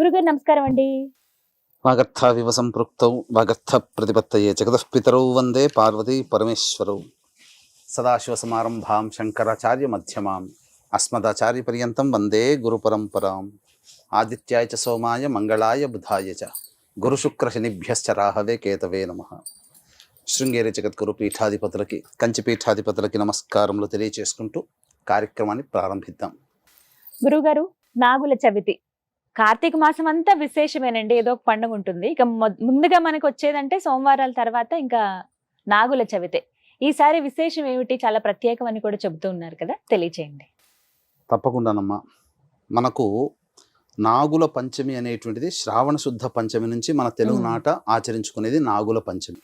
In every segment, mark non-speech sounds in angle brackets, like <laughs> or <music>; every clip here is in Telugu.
గురుగారు నమస్కారం అండి. వాగర్థావివ సంపృక్తౌ వాగర్థ ప్రతిపత్తయే జగతఃపితరౌ వందే పార్వతీ పరమేశ్వరౌ. సదాశివసమారంభాం శంకరాచార్య మధ్యమాం అస్మదాచార్య పర్యంతం వందే గురు పరంపరాం ఆదిత్యాయ చ సోమాయ మంగళాయ బుధాయ చ. గురుశుక్ర శనిభ్యశ్చ రాహవే కేతవే నమ. శృంగేరి జగద్గురు పీఠాధిపతులకి కంచి పీఠాధిపతులకి నమస్కారములు తెలియచేసుకుంటూ కార్యక్రమాన్ని ప్రారంభిద్దాం. గురుగారు నాగుల చవితి. కార్తీక మాసం అంతా విశేషమేనండి. ఏదో ఒక పండుగ ఉంటుంది. ఇక ముందుగా మనకు వచ్చేదంటే సోమవారాల తర్వాత ఇంకా నాగుల చవితే. ఈసారి విశేషం ఏమిటి? చాలా ప్రత్యేకం అని కూడా చెబుతూ ఉన్నారు కదా. తెలియచేయండి. తప్పకుండానమ్మా. మనకు నాగుల పంచమి అనేటువంటిది శ్రావణ శుద్ధ పంచమి నుంచి మన తెలుగు. నాట ఆచరించుకునేది నాగుల పంచమి.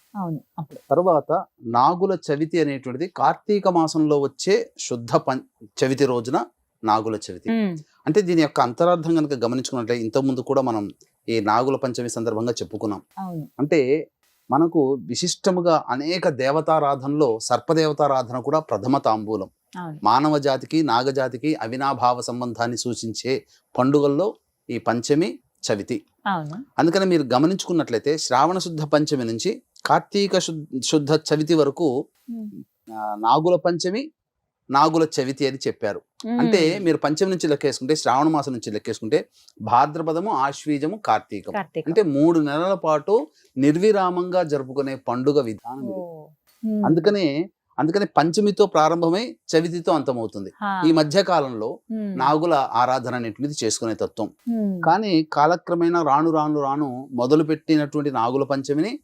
తర్వాత నాగుల చవితి అనేటువంటిది కార్తీక మాసంలో వచ్చే శుద్ధ చవితి రోజున నాగుల చవితి. అంటే దీని యొక్క అంతరార్థం కనుక గమనించుకున్నట్లయితే ఇంతకుముందు కూడా మనం ఈ నాగుల పంచమి సందర్భంగా చెప్పుకున్నాం. అంటే మనకు విశిష్టముగా అనేక దేవతారాధనలో సర్పదేవతారాధన కూడా ప్రథమ తాంబూలం. మానవ జాతికి నాగజాతికి అవినాభావ సంబంధాన్ని సూచించే పండుగల్లో ఈ పంచమి చవితి. అందుకని మీరు గమనించుకున్నట్లయితే శ్రావణ శుద్ధ పంచమి నుంచి కార్తీక శుద్ధ చవితి వరకు నాగుల పంచమి నాగుల చవితి అని చెప్పారు. అంటే మీరు పంచమి నుంచి లెక్కేసుకుంటే శ్రావణ మాసం నుంచి లెక్కేసుకుంటే భాద్రపదము ఆశ్వీజము కార్తీకం. అంటే మూడు నెలల పాటు నిర్విరామంగా జరుపుకునే పండుగ విధానం అందుకనే అందుకని పంచమితో ప్రారంభమై చవితితో అంతమవుతుంది. ఈ మధ్య కాలంలో నాగుల ఆరాధన అనేటువంటిది చేసుకునే తత్వం. కానీ కాలక్రమేణా రాను రాను రాను మొదలు పెట్టినటువంటి నాగుల పంచమిని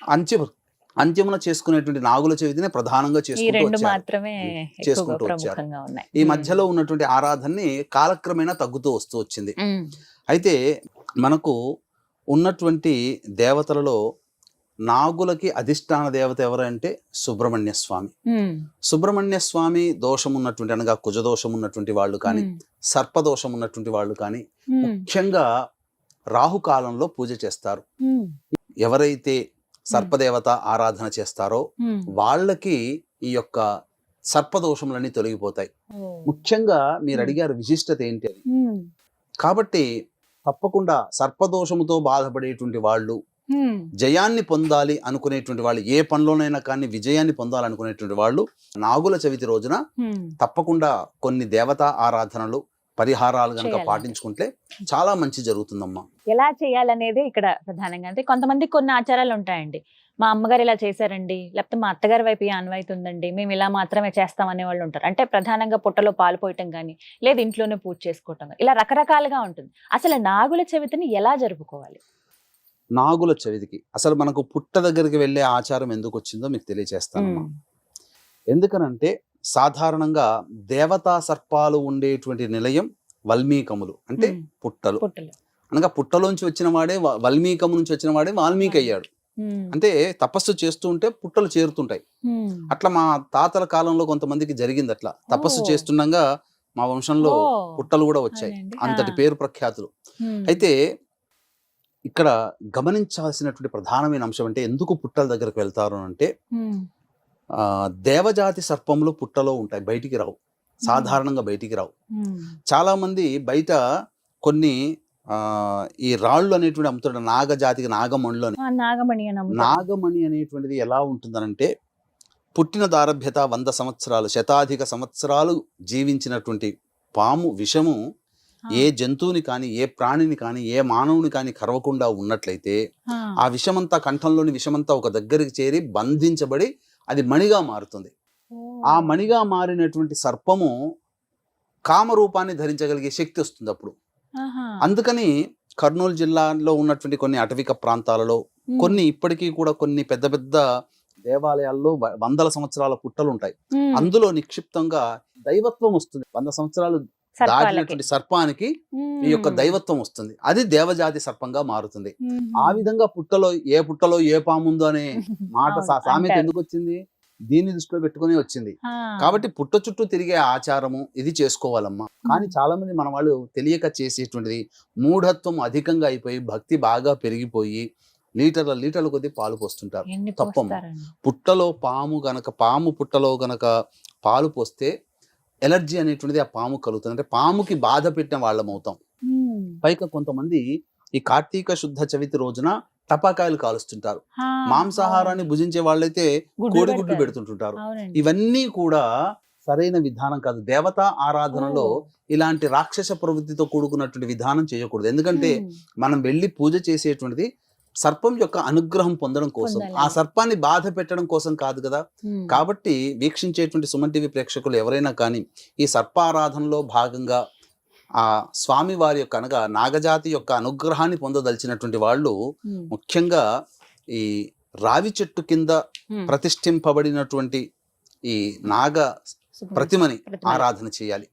అంత్య అంత్యమున చేసుకునేటువంటి నాగుల చవితిని ప్రధానంగా ఈ చేసుకుంటూ వచ్చారు. ఈ మధ్యలో ఉన్నటువంటి ఆరాధనని కాలక్రమేణా తగ్గుతూ వస్తూ వచ్చింది. అయితే మనకు ఉన్నటువంటి దేవతలలో నాగులకి అధిష్టాన దేవత ఎవరంటే సుబ్రహ్మణ్య స్వామి. సుబ్రహ్మణ్య స్వామి దోషం ఉన్నటువంటి అనగా కుజదోషం ఉన్నటువంటి వాళ్ళు కానీ సర్పదోషం ఉన్నటువంటి వాళ్ళు కానీ ముఖ్యంగా రాహుకాలంలో పూజ చేస్తారు. ఎవరైతే సర్పదేవత ఆరాధన చేస్తారో వాళ్ళకి ఈ యొక్క సర్పదోషములన్నీ తొలగిపోతాయి. ముఖ్యంగా మీరు. అడిగారు విశిష్టత ఏంటి కాబట్టి తప్పకుండా సర్పదోషముతో బాధపడేటువంటి వాళ్ళు జయాన్ని పొందాలి అనుకునేటువంటి వాళ్ళు ఏ పనిలోనైనా కానీ విజయాన్ని పొందాలనుకునేటువంటి వాళ్ళు నాగుల చవితి రోజున తప్పకుండా కొన్ని దేవతా ఆరాధనలు పరిహారాలు చేయాలి. పాటించుకుంటే చాలా మంచి జరుగుతుందమ్మా. ఎలా చేయాలనేది ఇక్కడ ప్రధానంగా అంటే కొంతమంది కొన్ని ఆచారాలు ఉంటాయండి. మా అమ్మగారు ఇలా చేశారండి లేకపోతే మా అత్తగారి వైపు ఈ ఉందండి మేము ఇలా మాత్రమే చేస్తాం అనే వాళ్ళు ఉంటారు. అంటే ప్రధానంగా పుట్టలో పాలు పోయటం కానీ లేదు ఇంట్లోనే పూజ చేసుకోవటం గానీ ఇలా రకరకాలుగా ఉంటుంది. అసలు నాగుల చవితిని ఎలా జరుపుకోవాలి? నాగుల చవితికి అసలు మనకు పుట్ట దగ్గరికి వెళ్ళే ఆచారం ఎందుకు వచ్చిందో మీకు తెలియజేస్తానమ్మా ఉమ్, ఎందుకనంటే సాధారణంగా దేవతా సర్పాలు ఉండేటువంటి నిలయం వల్మీకములు అంటే పుట్టలు. అనగా పుట్టలోంచి వచ్చిన వాడే వల్మీకము నుంచి వచ్చిన వాడే వాల్మీకి అయ్యాడు అంటే తపస్సు చేస్తూ ఉంటే పుట్టలు చేరుతుంటాయి. అట్లా మా తాతల కాలంలో కొంతమందికి జరిగింది అట్లా. తపస్సు. చేస్తుండగా మా వంశంలో పుట్టలు కూడా వచ్చాయి. అంతటి పేరు ప్రఖ్యాతులు. అయితే ఇక్కడ గమనించాల్సినటువంటి ప్రధానమైన అంశం అంటే ఎందుకు పుట్టల దగ్గరకు వెళ్తారు అంటే దేవజాతి సర్పములు పుట్టలో ఉంటాయి బయటికి రావు. సాధారణంగా బయటికి రావు. చాలా మంది బయట కొన్ని ఆ, ఈ రాళ్ళు అనేటువంటి అమ్ముతుంటారు. నాగజాతికి నాగమణులు అని. నాగమణి అని అమ్ముతారు. నాగమణి అనేటువంటిది ఎలా ఉంటుందనంటే పుట్టిన దారభ్యత వంద సంవత్సరాలు శతాధిక సంవత్సరాలు జీవించినటువంటి పాము విషము ఏ జంతువుని కానీ ఏ ప్రాణిని కానీ ఏ మానవుని కానీ కరవకుండా ఉన్నట్లయితే ఆ విషమంతా కంఠంలోని విషమంతా ఒక దగ్గరికి చేరి బంధించబడి అది మణిగా మారుతుంది. ఆ మణిగా మారినటువంటి సర్పము కామరూపాన్ని ధరించగలిగే శక్తి వస్తుంది అప్పుడు. అందుకని కర్నూలు జిల్లాలో ఉన్నటువంటి కొన్ని అటవిక ప్రాంతాలలో కొన్ని ఇప్పటికీ కూడా కొన్ని పెద్ద పెద్ద దేవాలయాల్లో వందల సంవత్సరాల పుట్టలు ఉంటాయి. అందులో నిక్షిప్తంగా దైవత్వం వస్తుంది. వంద సంవత్సరాలు. దాటినటువంటి సర్పానికి ఈ యొక్క దైవత్వం వస్తుంది. అది దేవజాతి సర్పంగా మారుతుంది. ఆ విధంగా పుట్టలో ఏ పుట్టలో ఏ పాము ఉందో అనే <laughs> మాట సామెత. ఎందుకు వచ్చింది దీన్ని దృష్టిలో పెట్టుకుని వచ్చింది. కాబట్టి పుట్ట చుట్టూ తిరిగే ఆచారము ఇది చేసుకోవాలమ్మా. కానీ చాలా మంది మన వాళ్ళు తెలియక చేసేటువంటిది మూఢత్వం అధికంగా అయిపోయి భక్తి బాగా పెరిగిపోయి లీటర్ల లీటర్ల కొద్దీ పాలు పోస్తుంటారు. పోస్తారండి? పుట్టలో పాము గనక పాము పుట్టలో గనక పాలు పోస్తే ఎలర్జీ అనేటువంటిది ఆ పాము కలుగుతుంది. అంటే పాముకి బాధ పెట్టిన వాళ్ళం అవుతాం. పైగా కొంతమంది ఈ కార్తీక శుద్ధ చవితి రోజున టపాకాయలు కాలుస్తుంటారు. మాంసాహారాన్ని భుజించే వాళ్ళైతే గుడ్లు కోడి గుడ్లు పెడతారు. పెడుతుంటుంటారు. ఇవన్నీ కూడా సరైన విధానం కాదు. దేవతా ఆరాధనలో. ఇలాంటి రాక్షస ప్రవృత్తితో కూడుకున్నటువంటి విధానం చేయకూడదు. ఎందుకంటే మనం వెళ్ళి పూజ చేసేటువంటిది సర్పం యొక్క అనుగ్రహం పొందడం కోసం. ఆ సర్పాన్ని బాధ పెట్టడం కోసం కాదు కదా. కాబట్టి వీక్షించేటువంటి సుమన్ టీవీ ప్రేక్షకులు ఎవరైనా కానీ ఈ సర్పారాధనలో భాగంగా ఆ స్వామి వారి యొక్క అనగా నాగజాతి యొక్క అనుగ్రహాన్ని పొందదలిచినటువంటి వాళ్ళు ముఖ్యంగా ఈ రావి చెట్టు కింద ప్రతిష్ఠింపబడినటువంటి ఈ నాగ ప్రతిమని ప్రతిమ. ఆరాధన చేయాలి.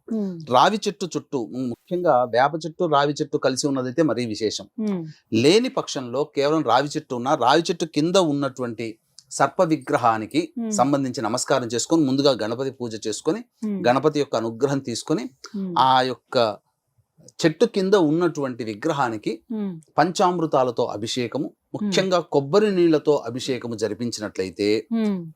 రావి చెట్టు చుట్టూ ముఖ్యంగా వేప చెట్టు రావి చెట్టు కలిసి ఉన్నదైతే మరీ విశేషం. లేని పక్షంలో కేవలం రావి చెట్టు ఉన్న రావి చెట్టు కింద ఉన్నటువంటి సర్ప విగ్రహానికి సంబంధించి నమస్కారం చేసుకొని ముందుగా గణపతి పూజ చేసుకొని గణపతి యొక్క అనుగ్రహం తీసుకొని ఆ యొక్క చెట్టు కింద ఉన్నటువంటి విగ్రహానికి పంచామృతాలతో అభిషేకము ముఖ్యంగా కొబ్బరి నీళ్ళతో అభిషేకము జరిపించినట్లయితే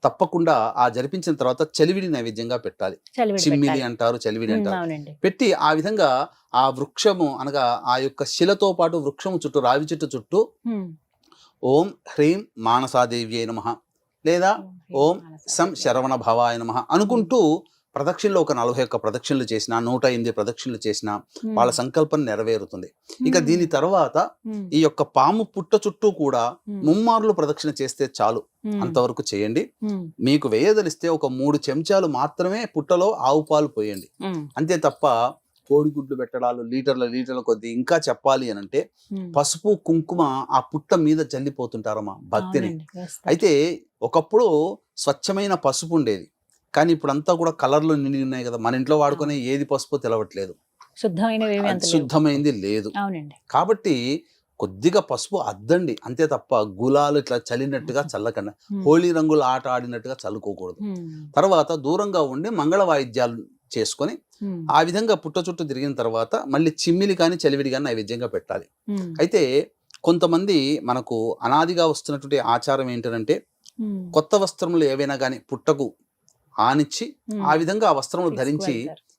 తప్పకుండా ఆ జరిపించిన తర్వాత చలివిడి నైవేద్యంగా పెట్టాలి. పెట్టాలి. అంటారు చలివిడి అంటారు. పెట్టి ఆ విధంగా ఆ వృక్షము అనగా ఆ యొక్క శిలతో పాటు వృక్షము చుట్టూ రావి చెట్టు చుట్టూ ఓం హ్రీం మానసాదేవ్యై నమ లేదా ఓం సం శరవణ భవాయ నమ అనుకుంటూ ప్రదక్షిణలో ఒక నలభై ఒక్క ప్రదక్షిణలు చేసిన నూట ఎనిమిది ప్రదక్షిణలు చేసిన వాళ్ళ సంకల్పం నెరవేరుతుంది. ఇక దీని తర్వాత ఈ యొక్క పాము పుట్ట చుట్టూ కూడా ముమ్మార్లు ప్రదక్షిణ చేస్తే చాలు. అంతవరకు చేయండి. మీకు వేయదలిస్తే ఒక మూడు చెంచాలు మాత్రమే పుట్టలో ఆవు పాలు పోయండి. అంతే తప్ప కోడిగుడ్లు పెట్టడాలు లీటర్ల లీటర్ల కొద్ది ఇంకా చెప్పాలి అని అంటే. పసుపు కుంకుమ ఆ పుట్ట మీద చల్లిపోతుంటారమ్మా భక్తిని. అయితే ఒకప్పుడు స్వచ్ఛమైన పసుపు ఉండేది. కానీ ఇప్పుడు అంతా కూడా కలర్లు నిండి ఉన్నాయి కదా. మన ఇంట్లో వాడుకునే ఏది పసుపు తెలవట్లేదు లేవు. శుద్ధమైంది లేదు. కాబట్టి కొద్దిగా పసుపు అద్దండి. అంతే తప్ప గులాలు ఇట్లా చల్లినట్టుగా చల్లకండి. హోళీ రంగులు ఆట ఆడినట్టుగా చల్లుకోకూడదు. తర్వాత దూరంగా ఉండి మంగళ వాయిద్యాలు చేసుకొని ఆ విధంగా పుట్ట చుట్టూ తిరిగిన తర్వాత మళ్ళీ చిమ్మిలి కానీ చలివిడి కానీ నైవేద్యంగా పెట్టాలి. అయితే కొంతమంది మనకు అనాదిగా వస్తున్నటువంటి ఆచారం ఏంటంటే కొత్త వస్త్రములు ఏవైనా కానీ పుట్టకు ఆనిచ్చి ఆ విధంగా ఆ వస్త్రములు ధరించి.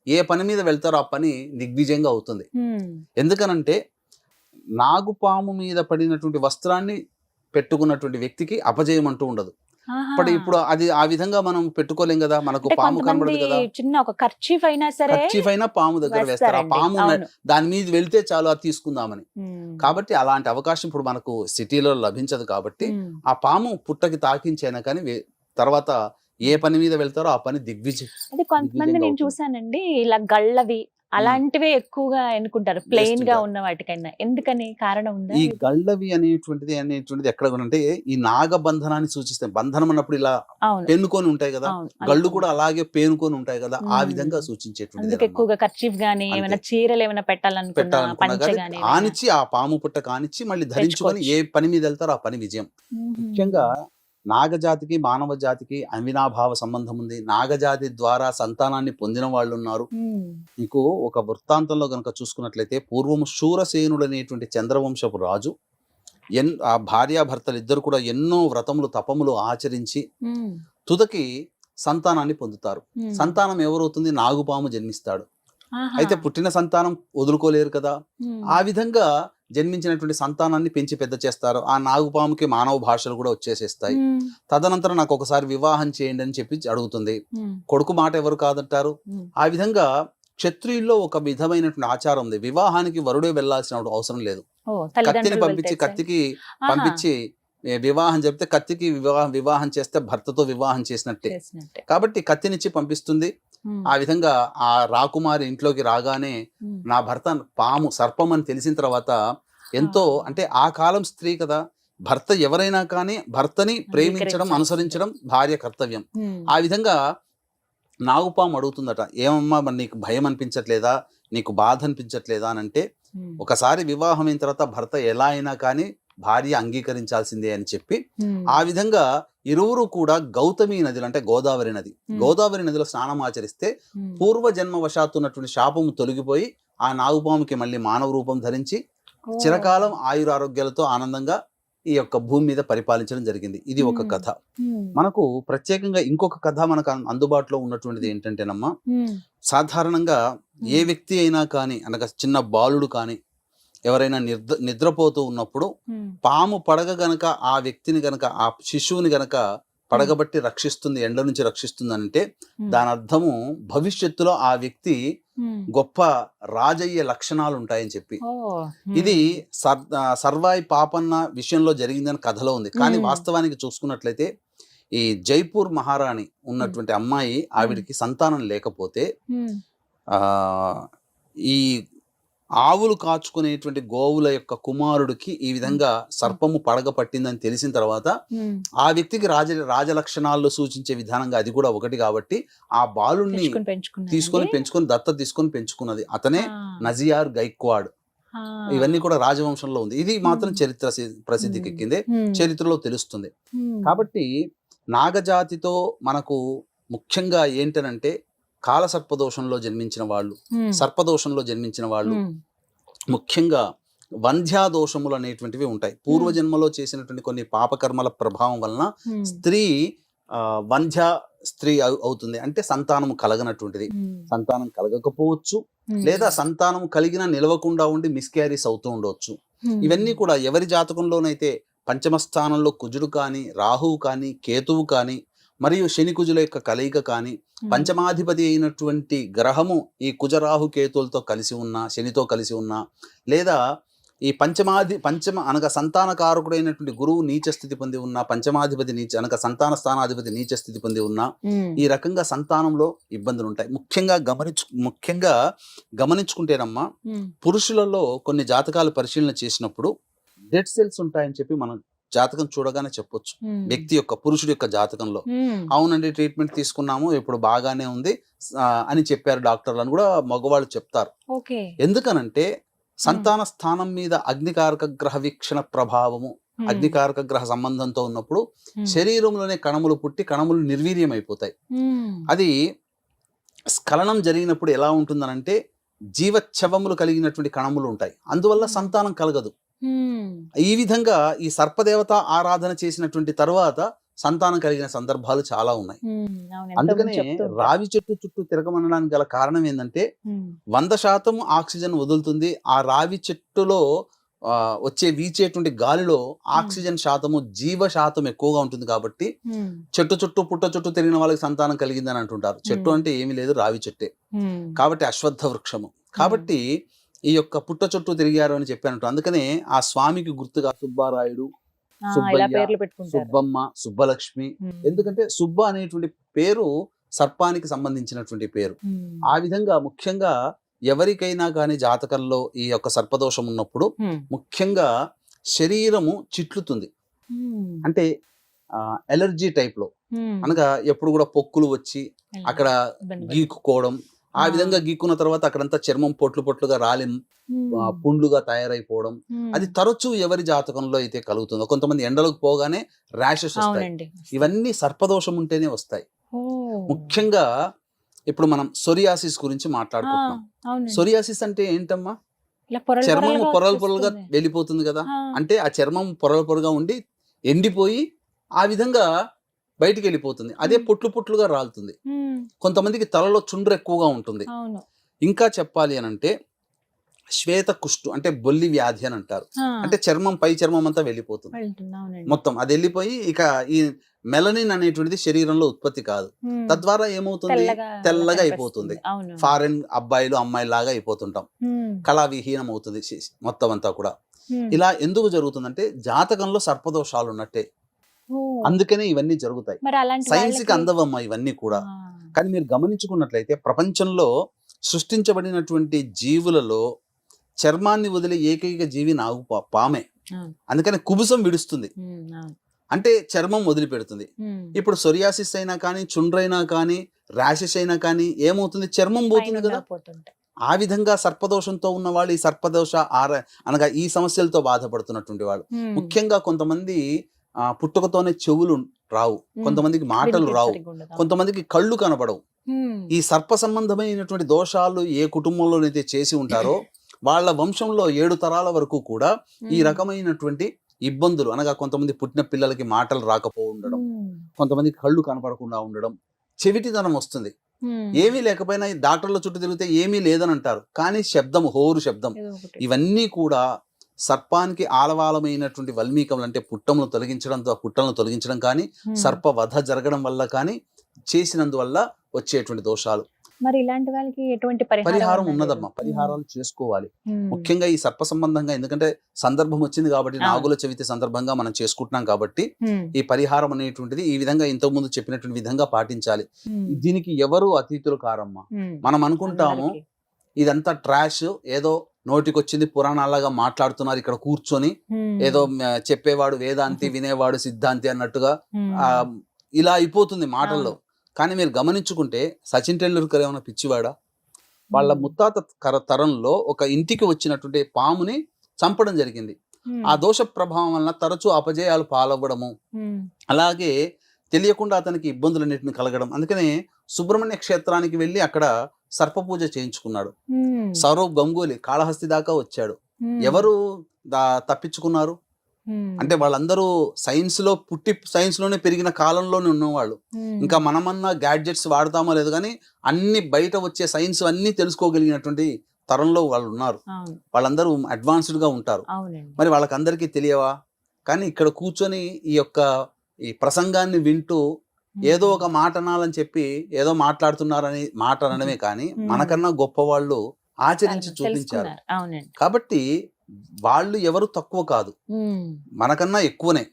ఏ పని మీద వెళ్తారో ఆ పని దిగ్విజయంగా అవుతుంది. ఎందుకనంటే నాగుపాము మీద పడినటువంటి వస్త్రాన్ని పెట్టుకున్నటువంటి వ్యక్తికి అపజయం అంటూ ఉండదు. ఇప్పుడు ఇప్పుడు అది ఆ విధంగా మనం పెట్టుకోలేం కదా మనకు పాము కనబడదు కదా. చిన్న ఒక ఖర్చీఫ్ అయినా సరే ఖర్చీఫ్ అయినా పాము దగ్గర వేస్తారు. ఆ. పాము. దాని మీద వెళ్తే చాలు అది తీసుకుందామని. కాబట్టి అలాంటి అవకాశం ఇప్పుడు మనకు సిటీలో లభించదు కాబట్టి ఆ పాము పుట్టకి తాకించైనా కానీ తర్వాత ఏ పని మీద వెళ్తారో ఆ పని దిగ్విజయం. అది కొంతమంది నేను. చూసానండి ఇలా గళ్ళవి అలాంటివే ఎక్కువగా ఎన్నుకుంటారు ప్లెయిన్గా. ఉన్న వాటికన్నా ఎందుకని కారణం ఉందా? ఈ గళ్ళవి అనేటువంటిది అనేటువంటిది ఎక్కడ కూడా అంటే ఈ నాగబంధనాన్ని సూచిస్తాయి. బంధనం అన్నప్పుడు ఇలా పెన్నుకొని ఉంటాయి కదా గళ్ళు. కూడా అలాగే పేనుకొని ఉంటాయి కదా ఆ. విధంగా సూచించేటువంటిది అందుకే ఎక్కువగా ఖర్చీఫ్ గానీ. ఏమైనా చీరలు ఏమైనా కానీ గానీ ఆనిచ్చి ఆ పాము పుట్ట కానిచ్చి మళ్ళీ ధరించుకొని ఏ పని మీద వెళ్తారో ఆ పని విజయం. ముఖ్యంగా నాగజాతికి మానవ జాతికి అవినాభావ సంబంధం ఉంది. నాగజాతి ద్వారా సంతానాన్ని పొందిన వాళ్ళు ఉన్నారు మీకు ఒక వృత్తాంతంలో గనక చూసుకున్నట్లయితే పూర్వము శూరసేనుడు అనేటువంటి చంద్రవంశపు రాజు ఎన్ ఆ భార్యాభర్తలు ఇద్దరు కూడా ఎన్నో వ్రతములు తపములు ఆచరించి తుదకి సంతానాన్ని పొందుతారు. సంతానం ఎవరవుతుంది? నాగుపాము జన్మిస్తాడు. అయితే పుట్టిన సంతానం వదులుకోలేరు కదా. ఆ విధంగా జన్మించినటువంటి సంతానాన్ని పెంచి పెద్ద చేస్తారు. ఆ నాగుపాముకి మానవ భాషలు కూడా వచ్చేసేస్తాయి. తదనంతరం నాకు ఒకసారి వివాహం చేయండి అని చెప్పి అడుగుతుంది. కొడుకు మాట ఎవరు కాదంటారు? ఆ విధంగా క్షత్రియుల్లో ఒక విధమైనటువంటి ఆచారం ఉంది. వివాహానికి వరుడే వెళ్ళాల్సిన అవసరం లేదు. కత్తిని పంపించి కత్తికి పంపించి వివాహం చెప్తే కత్తికి వివాహం వివాహం చేస్తే భర్తతో వివాహం చేసినట్టే. కాబట్టి కత్తినిచ్చి పంపిస్తుంది. ఆ విధంగా ఆ రాకుమారి ఇంట్లోకి రాగానే నా భర్త పాము సర్పం అని తెలిసిన తర్వాత ఎంతో. అంటే ఆ కాలం స్త్రీ కదా భర్త ఎవరైనా కానీ భర్తని ప్రేమించడం. అనుసరించడం భార్య కర్తవ్యం. ఆ విధంగా నాగుపాము అడుగుతుందట ఏమమ్మా మరి నీకు భయం అనిపించట్లేదా? నీకు బాధ అనిపించట్లేదా? అని అంటే ఒకసారి వివాహం అయిన తర్వాత భర్త ఎలా అయినా కానీ భార్య అంగీకరించాల్సిందే అని చెప్పి ఆ విధంగా ఇరువురు కూడా గౌతమి నదిలో అంటే గోదావరి నది. గోదావరి నదిలో స్నానం ఆచరిస్తే పూర్వ జన్మ వశాత్తు ఉన్నటువంటి శాపము తొలగిపోయి ఆ నాగుపాముకి మళ్ళీ మానవ రూపం ధరించి చిరకాలం ఆయురారోగ్యాలతో ఆనందంగా ఈ యొక్క భూమి మీద పరిపాలించడం జరిగింది. ఇది ఒక. కథ. మనకు ప్రత్యేకంగా ఇంకొక కథ మనకు అందుబాటులో ఉన్నటువంటిది ఏంటంటేనమ్మా సాధారణంగా ఏ వ్యక్తి అయినా కానీ అనగా చిన్న బాలుడు కానీ ఎవరైనా నిద్ర నిద్రపోతూ ఉన్నప్పుడు పాము పడగ గనక ఆ వ్యక్తిని గనక ఆ శిశువుని గనక పడగబట్టి రక్షిస్తుంది ఎండ నుంచి రక్షిస్తుంది అంటే దాని అర్థము భవిష్యత్తులో ఆ వ్యక్తి. గొప్ప రాజయ్యే లక్షణాలు ఉంటాయని చెప్పి ఇది సర్వాయి పాపన్న విషయంలో జరిగిందని కథలో ఉంది. కానీ. వాస్తవానికి చూసుకున్నట్లయితే ఈ జైపూర్ మహారాణి ఉన్నటువంటి అమ్మాయి ఆవిడికి సంతానం లేకపోతే ఈ ఆవులు కాచుకునేటువంటి గోవుల యొక్క కుమారుడికి ఈ విధంగా సర్పము పడగ పట్టిందని తెలిసిన తర్వాత ఉమ్. ఆ వ్యక్తికి రాజ రాజలక్షణాల్లో సూచించే విధానంగా అది కూడా ఒకటి కాబట్టి ఆ బాలుణ్ణి పెంచుకున్నారండి? తీసుకొని పెంచుకొని దత్త తీసుకొని పెంచుకున్నది అతనే నజియార్ గైక్వాడ్. ఇవన్నీ కూడా రాజవంశంలో ఉంది ఇది మాత్రం మ్మ్. చరిత్ర ప్రసిద్ధికి. ఎక్కిందే చరిత్రలో తెలుస్తుంది కాబట్టి నాగజాతితో మనకు ముఖ్యంగా ఏంటనంటే కాలసర్పదోషంలో జన్మించిన వాళ్ళు సర్పదోషంలో జన్మించిన వాళ్ళు ముఖ్యంగా వంధ్యా దోషములు అనేటువంటివి ఉంటాయి. పూర్వజన్మలో చేసినటువంటి కొన్ని పాపకర్మల ప్రభావం వలన స్త్రీ వంధ్య స్త్రీ అవు- అవుతుంది. అంటే సంతానము కలగనటువంటిది. సంతానం కలగకపోవచ్చు లేదా సంతానం కలిగిన నిలవకుండా ఉండి మిస్క్యారీస్ అవుతూ ఉండవచ్చు ఇవన్నీ కూడా ఎవరి జాతకంలోనైతే పంచమ స్థానంలో కుజుడు కానీ రాహువు కానీ కేతువు కానీ మరియు శని కుజుల యొక్క కలయిక కానీ పంచమాధిపతి అయినటువంటి గ్రహము ఈ కుజరాహు కేతువులతో కలిసి ఉన్న శనితో కలిసి ఉన్న లేదా ఈ పంచమాధి పంచమ అనగా సంతానకారకుడైనటువంటి గురువు నీచ స్థితి పొంది ఉన్న పంచమాధిపతి నీచ అనగా సంతాన స్థానాధిపతి నీచ స్థితి పొంది ఉన్న ఈ రకంగా సంతానంలో ఇబ్బందులు ఉంటాయి ముఖ్యంగా గమనించు ముఖ్యంగా గమనించుకుంటేనమ్మా పురుషులలో కొన్ని జాతకాలు పరిశీలన చేసినప్పుడు డెడ్ సెల్స్ ఉంటాయని చెప్పి మనం జాతకం చూడగానే చెప్పొచ్చు. వ్యక్తి యొక్క పురుషుడి యొక్క జాతకంలో. అవునండి ట్రీట్మెంట్ తీసుకున్నాము ఇప్పుడు బాగానే ఉంది అని చెప్పారు డాక్టర్లు అని కూడా మగవాళ్ళు చెప్తారు. ఎందుకనంటే సంతాన స్థానం మీద అగ్నికారక గ్రహ వీక్షణ ప్రభావము అగ్నికారక గ్రహ సంబంధంతో ఉన్నప్పుడు శరీరంలోనే కణములు పుట్టి కణములు నిర్వీర్యం అయిపోతాయి అది స్ఖలనం జరిగినప్పుడు ఎలా ఉంటుందనంటే జీవచ్ఛవములు కలిగినటువంటి కణములు ఉంటాయి. అందువల్ల సంతానం కలగదు. ఈ విధంగా ఈ సర్పదేవత ఆరాధన చేసినటువంటి తరువాత సంతానం కలిగిన సందర్భాలు చాలా ఉన్నాయి. అందుకనే. రావి చెట్టు చుట్టూ తిరగమనడానికి గల కారణం ఏంటంటే వంద శాతం ఆక్సిజన్ వదులుతుంది. ఆ రావి చెట్టులో వచ్చే వీచేటువంటి గాలిలో ఆక్సిజన్ శాతము జీవ శాతం ఎక్కువగా ఉంటుంది కాబట్టి చెట్టు చుట్టూ పుట్ట చుట్టూ తిరిగిన వాళ్ళకి సంతానం కలిగిందని అంటుంటారు. చెట్టు. అంటే ఏమీ లేదు రావి చెట్టే. కాబట్టి అశ్వత్థ వృక్షము. కాబట్టి ఈ యొక్క పుట్ట చుట్టూ తిరిగారు అని చెప్పానంట. అందుకనే ఆ స్వామికి గుర్తుగా సుబ్బారాయుడు సుబ్బయ్య, సుబ్బమ్మ సుబ్బలక్ష్మి. ఎందుకంటే సుబ్బ అనేటువంటి పేరు సర్పానికి సంబంధించినటువంటి పేరు. ఆ విధంగా ముఖ్యంగా ఎవరికైనా కానీ జాతకంలో ఈ యొక్క సర్పదోషం ఉన్నప్పుడు ముఖ్యంగా శరీరము చిట్లుతుంది. అంటే ఎలర్జీ టైప్లో అనగా ఎప్పుడు కూడా పొక్కులు వచ్చి అక్కడ గీక్కుకోవడం ఆ. విధంగా గీక్కున్న తర్వాత అక్కడంతా చర్మం పొట్లు పొట్లుగా రాలి పుండ్లుగా తయారైపోవడం. అది తరచూ ఎవరి జాతకంలో అయితే కలుగుతుందో కొంతమంది ఎండలకు పోగానే ర్యాషెస్ వస్తాయి. ఇవన్నీ సర్పదోషం ఉంటేనే వస్తాయి. ముఖ్యంగా ఇప్పుడు మనం సొరియాసిస్ గురించి మాట్లాడుకుంటున్నాం. సొరియాసిస్ అంటే ఏంటమ్మా? ఇలా పొరలు పొరలుగా. వెళ్ళిపోతుంది కదా. అంటే ఆ చర్మం పొరలు పొరగా ఉండి ఎండిపోయి ఆ విధంగా బయటికి వెళ్ళిపోతుంది అదే. పుట్లు పుట్లుగా రాలుతుంది. కొంతమందికి తలలో చుండ్రు ఎక్కువగా ఉంటుంది. ఇంకా చెప్పాలి అని అంటే శ్వేత కుష్టు అంటే బొల్లి వ్యాధి అని అంటారు. అంటే చర్మం పై చర్మం అంతా వెళ్ళిపోతుంది. మొత్తం అది వెళ్ళిపోయి ఇక ఈ మెలనిన్ అనేటువంటిది శరీరంలో ఉత్పత్తి కాదు. తద్వారా ఏమవుతుంది? తెల్లగా. అయిపోతుంది. ఫారెన్ అబ్బాయిలు అమ్మాయిలు లాగా అయిపోతుంటాం కళా విహీనం అవుతుంది మొత్తం అంతా కూడా. ఇలా ఎందుకు జరుగుతుందంటే జాతకంలో సర్పదోషాలు ఉన్నట్టే అందుకనే ఇవన్నీ జరుగుతాయి. సైన్స్కి అందవమ్మా ఇవన్నీ కూడా. కానీ మీరు గమనించుకున్నట్లయితే ప్రపంచంలో సృష్టించబడినటువంటి జీవులలో చర్మాన్ని వదిలే ఏకైక జీవి నాగు పా- పామే. అందుకని కుబుసం విడుస్తుంది. అంటే చర్మం వదిలిపెడుతుంది. ఇప్పుడు సొరియాసిస్ అయినా కానీ చుండ్రైనా కానీ ర్యాషెస్ అయినా కానీ ఏమవుతుంది? చర్మం పోతుంది కదా. ఆ విధంగా సర్పదోషంతో ఉన్న వాళ్ళు ఈ సర్పదోష ఆర అనగా ఈ సమస్యలతో బాధపడుతున్నటువంటి వాళ్ళు. ముఖ్యంగా కొంతమంది పుట్టుకతోనే చెవులు రావు. కొంతమందికి మాటలు రావు. కొంతమందికి కళ్ళు కనపడవు ఈ సర్ప సంబంధమైనటువంటి దోషాలు ఏ కుటుంబంలోనైతే చేసి ఉంటారో వాళ్ళ వంశంలో ఏడు తరాల వరకు కూడా ఈ రకమైనటువంటి ఇబ్బందులు అనగా కొంతమంది పుట్టిన పిల్లలకి మాటలు రాకపో ఉండడం ఉమ్, కొంతమంది కళ్ళు కనపడకుండా ఉండడం చెవిటిదనం వస్తుంది. ఏమీ లేకపోయినా డాక్టర్ల చుట్టూ తిరిగితే ఏమీ లేదని అంటారు కానీ శబ్దం హోరు శబ్దం. ఇవన్నీ కూడా సర్పానికి ఆలవాలమైనటువంటి వల్మీకములు అంటే పుట్టములు తొలగించడంతో పుట్టలను తొలగించడం కానీ. సర్ప వధ జరగడం వల్ల కానీ చేసినందువల్ల వచ్చేటువంటి దోషాలు మరి ఇలాంటి వాళ్ళకి ఎటువంటి పరిహారం? ఉన్నదమ్మా పరిహారాలు చేసుకోవాలి. ముఖ్యంగా ఈ సర్ప సంబంధంగా ఎందుకంటే సందర్భం వచ్చింది కాబట్టి. నాగుల చవితి సందర్భంగా మనం చేసుకుంటున్నాం కాబట్టి. ఈ పరిహారం అనేటువంటిది ఈ విధంగా ఇంతకు ముందు చెప్పినటువంటి విధంగా పాటించాలి. దీనికి ఎవరు అతీతులు కారమ్మా. మనం అనుకుంటాము. ఇదంతా ట్రాష్ ఏదో నోటికొచ్చింది పురాణాలాగా మాట్లాడుతున్నారు ఇక్కడ కూర్చొని. ఏదో చెప్పేవాడు వేదాంతి <laughs> వినేవాడు సిద్ధాంతి అన్నట్టుగా ఇలా అయిపోతుంది మాటల్లో. కానీ మీరు గమనించుకుంటే సచిన్ టెండూల్కర్ ఏమైనా పిచ్చివాడా వాళ్ళ. ముత్తాత కర- తరంలో ఒక ఇంటికి వచ్చినటువంటి పాముని చంపడం జరిగింది. ఆ దోష ప్రభావం వలన తరచూ అపజయాలు పాలవ్వడము. అలాగే తెలియకుండా అతనికి ఇబ్బందులన్నింటిని కలగడం అందుకనే సుబ్రహ్మణ్య క్షేత్రానికి వెళ్ళి అక్కడ సర్ప పూజ చేయించుకున్నాడు. సౌరవ్ గంగూలీ కాళహస్తి దాకా వచ్చాడు. ఎవరు దా- తప్పించుకున్నారు. అంటే వాళ్ళందరూ సైన్స్లో పుట్టి సైన్స్లోనే పెరిగిన కాలంలోనే ఉన్నవాళ్ళు. ఇంకా మనమన్నా గ్యాడ్జెట్స్ వాడతామో లేదు కానీ అన్ని బయట వచ్చే సైన్స్ అన్ని తెలుసుకోగలిగినటువంటి తరంలో వాళ్ళు ఉన్నారు. వాళ్ళందరూ అడ్వాన్స్డ్గా ఉంటారు మరి వాళ్ళకందరికీ తెలియవా? కానీ ఇక్కడ కూర్చొని ఈ యొక్క ఈ ప్రసంగాన్ని వింటూ ఏదో ఒక మాట అనాలని చెప్పి ఏదో మాట్లాడుతున్నారని మాట అనడమే కానీ. మనకన్నా గొప్ప వాళ్ళు ఆచరించి చూపించారు. కాబట్టి వాళ్ళు ఎవరు తక్కువ కాదు. మనకన్నా ఎక్కువనే.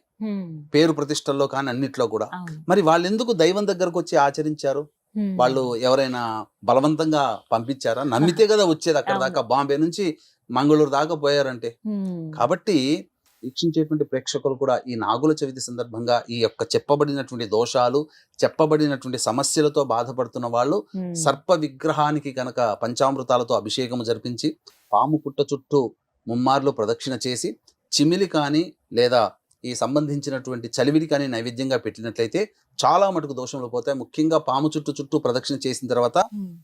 పేరు ప్రతిష్టల్లో కానీ అన్నిట్లో కూడా. మరి వాళ్ళు ఎందుకు దైవం దగ్గరకు వచ్చి ఆచరించారు. వాళ్ళు ఎవరైనా బలవంతంగా పంపించారా? నమ్మితే కదా వచ్చేది అక్కడ. దాకా. బాంబే నుంచి మంగళూరు దాకా పోయారంటే. కాబట్టి వీక్షించేటువంటి ప్రేక్షకులు కూడా ఈ నాగుల చవితి సందర్భంగా ఈ యొక్క చెప్పబడినటువంటి దోషాలు చెప్పబడినటువంటి సమస్యలతో బాధపడుతున్న వాళ్ళు. సర్ప విగ్రహానికి కనుక పంచామృతాలతో అభిషేకం జరిపించి పాము పుట్ట చుట్టూ ముమ్మార్లు ప్రదక్షిణ చేసి చిమిలి కానీ లేదా ఈ సంబంధించినటువంటి చలివిడి కానీ నైవేద్యంగా పెట్టినట్లయితే చాలా మటుకు దోషములు పోతాయి ముఖ్యంగా పాము చుట్టూ చుట్టూ ప్రదక్షిణ చేసిన తర్వాత.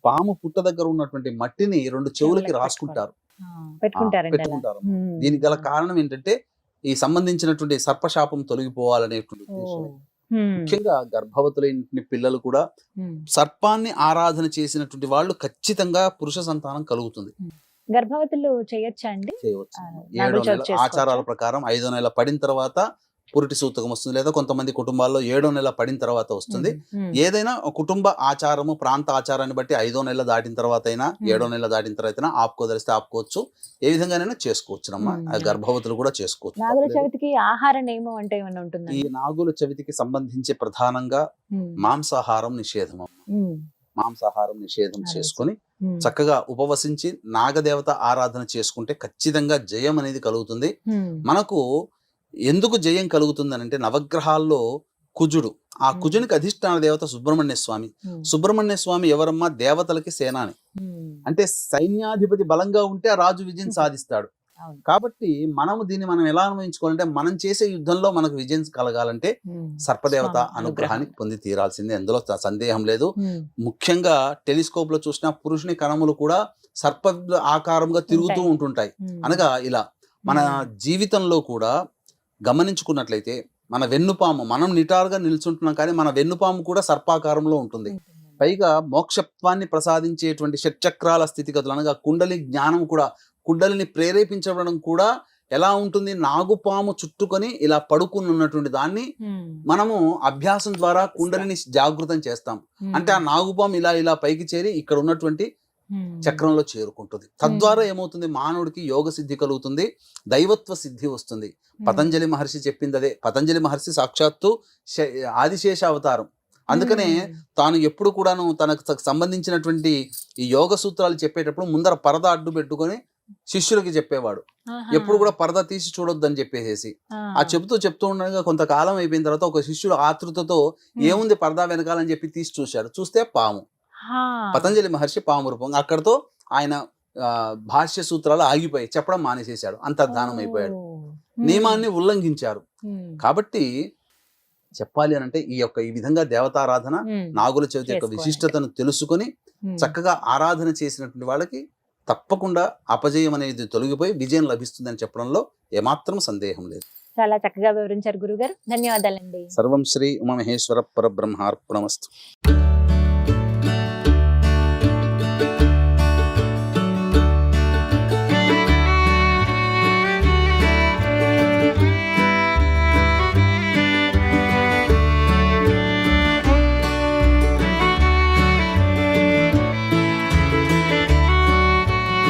పాము పుట్ట దగ్గర ఉన్నటువంటి మట్టిని రెండు చెవులకి రాసుకుంటారు. పెట్టుకుంటారు. దీనికి గల కారణం ఏంటంటే ఈ సంబంధించినటువంటి సర్పశాపం తొలగిపోవాలనేటువంటి. ఉద్దేశం. ముఖ్యంగా గర్భవతులైన పిల్లలు కూడా. సర్పాన్ని ఆరాధన చేసినటువంటి వాళ్ళు ఖచ్చితంగా పురుష సంతానం కలుగుతుంది గర్భవతులు చేయొచ్చా అండి చేయవచ్చు ఏడో నెల? ఆచారాల ప్రకారం ఐదో నెల పడిన తర్వాత పురిటి సూతకం వస్తుంది లేదా కొంతమంది కుటుంబాల్లో ఏడో నెల పడిన తర్వాత వస్తుంది. ఏదైనా కుటుంబ ఆచారము ప్రాంత ఆచారాన్ని బట్టి ఐదో నెల దాటిన తర్వాత అయినా. ఏడో నెల దాటిన తర్వాత అయినా ఆపుకోదలిస్తే ఆపుకోవచ్చు ఏ విధంగానైనా చేసుకోవచ్చు అమ్మా. ఆ గర్భవతులు కూడా చేసుకోవచ్చు నాగుల. చవితికి ఆహార నియమం అంటే ఏమైనా ఈ ఉంటుందండి నాగుల చవితికి సంబంధించి ప్రధానంగా. మాంసాహారం నిషేధం. మాంసాహారం నిషేధం. చేసుకొని. చక్కగా ఉపవసించి నాగదేవత ఆరాధన చేసుకుంటే ఖచ్చితంగా జయం అనేది కలుగుతుంది. మనకు ఎందుకు జయం కలుగుతుంది అంటే నవగ్రహాల్లో కుజుడు ఆ. కుజునికి అధిష్టాన దేవత సుబ్రహ్మణ్య స్వామి. సుబ్రహ్మణ్య స్వామి ఎవరమ్మా దేవతలకి సేనాని. అంటే సైన్యాధిపతి బలంగా ఉంటే ఆ రాజు విజయం <laughs> సాధిస్తాడు. కాబట్టి మనము దీన్ని మనం ఎలా అన్వయించుకోవాలంటే మనం చేసే యుద్ధంలో మనకు విజయం కలగాలంటే. సర్పదేవత అనుగ్రహాన్ని పొంది తీరాల్సిందే అందులో సందేహం లేదు. ముఖ్యంగా టెలిస్కోప్లో చూసిన పురుషుని కణములు కూడా సర్ప ఆకారంగా తిరుగుతూ. ఉంటుంటాయి. అనగా ఇలా మన. జీవితంలో కూడా గమనించుకున్నట్లయితే మన వెన్నుపాము మనం నిటారుగా నిల్చుంటున్నాం కానీ మన వెన్నుపాము కూడా సర్పాకారంలో ఉంటుంది. పైగా మోక్షత్వాన్ని ప్రసాదించేటువంటి షట్చక్రాల స్థితిగతులు అనగా కుండలి జ్ఞానం కూడా కుండలిని ప్రేరేపించడం కూడా ఎలా ఉంటుంది నాగుపాము చుట్టుకొని ఇలా పడుకుని ఉన్నటువంటి దాన్ని. మనము అభ్యాసం ద్వారా కుండలిని జాగృతం చేస్తాం. అంటే ఆ నాగుపాము ఇలా ఇలా పైకి చేరి ఇక్కడ ఉన్నటువంటి. చక్రంలో చేరుకుంటుంది. తద్వారా ఏమవుతుంది? మానవుడికి యోగ సిద్ధి కలుగుతుంది దైవత్వ సిద్ధి వస్తుంది. పతంజలి మహర్షి చెప్పింది అదే. పతంజలి మహర్షి సాక్షాత్తు ఆదిశేష అవతారం. అందుకనే. తాను ఎప్పుడు కూడాను తనకు సంబంధించినటువంటి ఈ యోగ సూత్రాలు చెప్పేటప్పుడు ముందర పరద అడ్డు పెట్టుకొని శిష్యులకి చెప్పేవాడు. ఎప్పుడు కూడా పరద తీసి చూడొద్దని చెప్పేసి ఆ. చెబుతూ చెప్తూ ఉండగా కొంతకాలం అయిపోయిన తర్వాత ఒక శిష్యుడు ఆతృతతో. ఏముంది పరదా వెనకాలని చెప్పి తీసి చూశాడు. చూస్తే పాము. పతంజలి మహర్షి పాము రూపం అక్కడతో ఆయన భాష్య సూత్రాలు ఆగిపోయాయి చెప్పడం మానేసేశాడు అంతర్ధానం అయిపోయాడు. నియమాన్ని ఉల్లంఘించారు. కాబట్టి చెప్పాలి అని అంటే ఈ యొక్క ఈ విధంగా దేవతారాధన. నాగుల చవితి యొక్క. విశిష్టతను తెలుసుకొని. చక్కగా ఆరాధన చేసినటువంటి వాళ్ళకి తప్పకుండా అపజయం అనేది తొలగిపోయి విజయం లభిస్తుందని చెప్పడంలో ఏమాత్రం సందేహం లేదు చాలా చక్కగా వివరించారు గురుగారు ధన్యవాదాలండి సర్వం శ్రీ ఉమమహేశ్వర పరబ్రహ్మార్పణమస్తు